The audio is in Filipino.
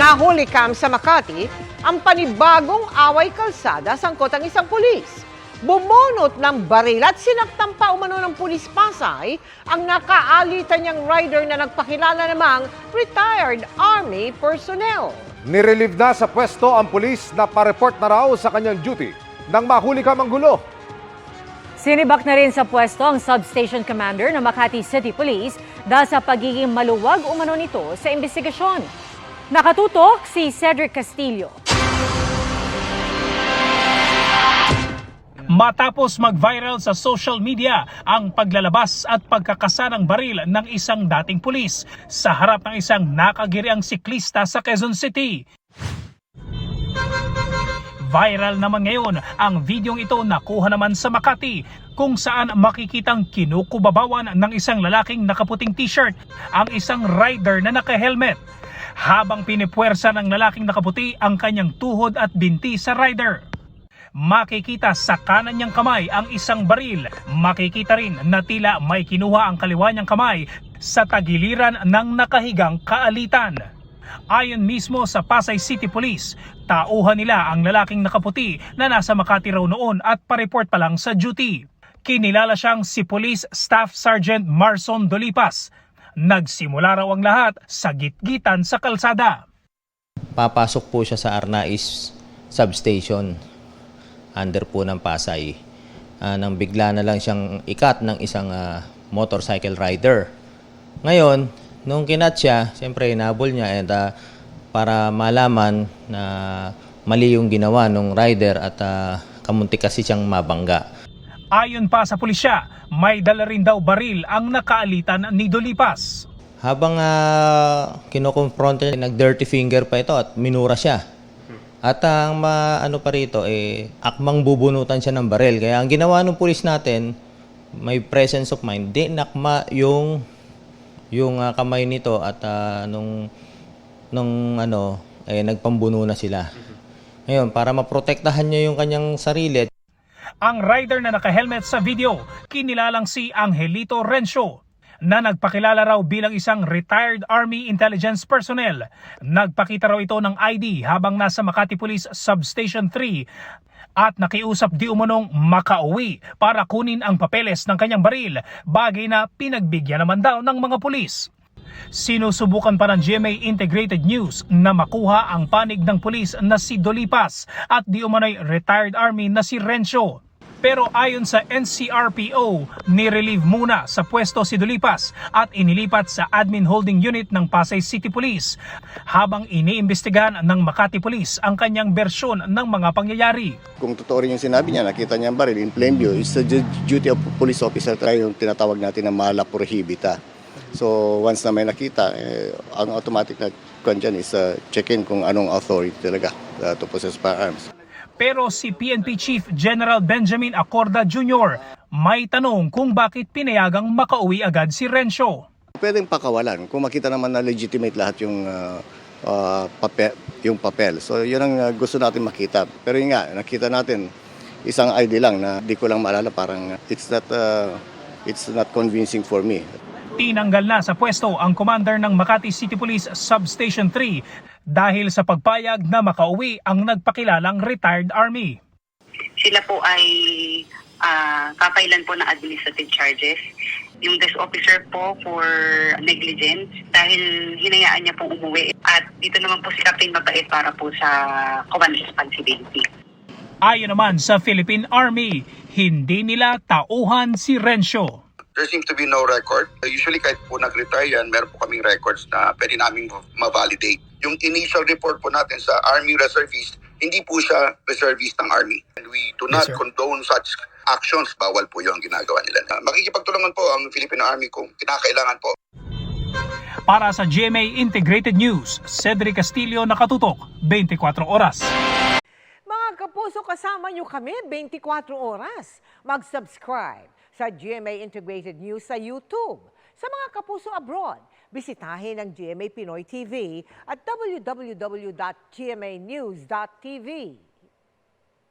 Nahuli kam sa Makati ang panibagong away kalsada sangkot ang isang pulis. Bumunot ng baril at sinaktan pa umano ng pulis Pasay ang nakaalitan niyang rider na nagpakilala namang retired army personnel. Nirelieve na sa pwesto ang pulis na pa-report na raw sa kanyang duty nang mahuli ka gulo. Sinibak na rin sa pwesto ang substation commander ng Makati City Police dahil sa pagiging maluwag umano nito sa investigasyon. Nakatutok si Cedric Castillo. Matapos mag-viral sa social media ang paglalabas at pagkakasa ng baril ng isang dating pulis sa harap ng isang nakagiriang siklista sa Quezon City. Viral naman ngayon ang videong ito nakuha naman sa Makati kung saan makikitang kinukubabawan ng isang lalaking nakaputing t-shirt ang isang rider na naka-helmet habang pinipuwersa ng lalaking nakaputi ang kanyang tuhod at binti sa rider. Makikita sa kanan niyang kamay ang isang baril. Makikita rin na tila may kinuha ang kaliwa niyang kamay sa tagiliran ng nakahigang kaalitan. Ayon mismo sa Pasay City Police, tauhan nila ang lalaking nakaputi na nasa Makati raw noon at pareport pa lang sa duty. Kinilala siyang si Police Staff Sergeant Marson Dolipas. Nagsimula raw ang lahat sa gitgitan sa kalsada. papasok po siya sa Arnais substation under po ng Pasay. Ah, nang bigla na lang siyang ikat ng isang ah, motorcycle rider. Ngayon, nung kinat siya, siyempre inabol niya and ah, para malaman na mali yung ginawa ng rider at ah, kamunti kasi siyang mabangga. Ayon pa sa pulisya, may dala rin daw baril ang nakaalitan ni Dolipas. Habang uh, kinokonfront niya, nag-dirty finger pa ito at minura siya. At ang ma, ano pa rito, eh, akmang bubunutan siya ng baril. Kaya ang ginawa ng pulis natin, may presence of mind, di nakma yung yung ah, kamay nito at ah, nung nung ano eh nagpambuno na sila. Ngayon, para maprotektahan niya yung kanyang sarili Ang rider na naka-helmet sa video, kinilalang si Angelito Rencio na nagpakilala raw bilang isang retired Army Intelligence personnel. Nagpakita raw ito ng ID habang nasa Makati Police Substation 3 at nakiusap di umunong makauwi para kunin ang papeles ng kanyang baril, bagay na pinagbigyan naman daw ng mga pulis. Sinusubukan pa ng GMA Integrated News na makuha ang panig ng pulis na si Dolipas at di umano'y retired army na si Rencio. Pero ayon sa NCRPO, nirelieve muna sa pwesto si Dolipas at inilipat sa Admin Holding Unit ng Pasay City Police habang iniimbestigahan ng Makati Police ang kanyang bersyon ng mga pangyayari. Kung totoo rin yung sinabi niya, nakita niya ang baril in plain view, it's the du- duty of police officer tayo yung tinatawag natin na mala prohibita. So once na may nakita, eh, ang automatic na kwan dyan is uh, check-in kung anong authority talaga uh, to possess firearms. Pero si PNP Chief General Benjamin Acorda Jr. may tanong kung bakit pinayagang makauwi agad si Rencio. Pwedeng pakawalan kung makita naman na legitimate lahat yung uh, uh, papel, yung papel. So yun ang uh, gusto natin makita. Pero yun nga, nakita natin isang ID lang na di ko lang maalala parang it's not uh, it's not convincing for me. Tinanggal na sa pwesto ang commander ng Makati City Police Substation 3 dahil sa pagpayag na makauwi ang nagpakilalang retired army. sila po ay ah, kakailan po ng administrative charges. Yung desk officer po for negligence dahil hinayaan niya pong umuwi. At dito naman po si Captain Mabait para po sa command responsibility. Ayon naman sa Philippine Army, hindi nila tauhan si Rencio. There seems to be no record. Usually kahit po nag-retire yan, meron po kaming records na pwede namin ma-validate. Yung initial report po natin sa Army Reservist, hindi po siya reservist ng Army. And we do not condone such actions. Bawal po yung ginagawa nila. Uh, Makikipagtulungan po ang Philippine Army kung kinakailangan po. Para sa GMA Integrated News, Cedric Castillo nakatutok 24 oras. Mga kapuso, kasama nyo kami 24 oras. Mag-subscribe sa GMA Integrated News sa YouTube. Sa mga kapuso abroad, bisitahin ang GMA Pinoy TV at www.gmanews.tv.